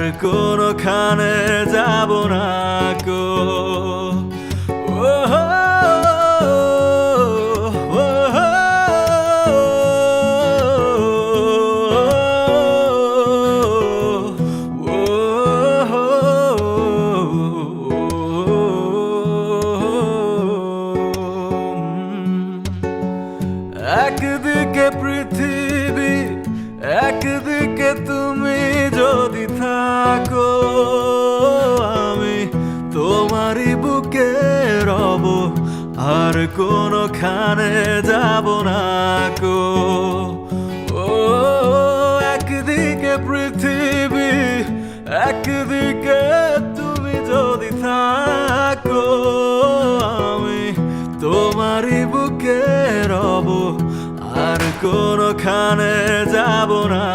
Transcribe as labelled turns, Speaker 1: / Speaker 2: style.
Speaker 1: আর কোনোখানে যাব না কো একদিকে পৃথিবী একদিকে আর কোনোখানে যাব না কো ও, একদিকে পৃথিবী, একদিকে তুমি যদি থাকো, আমি তোমারই বুকে রব, আর কোনোখানে যাব না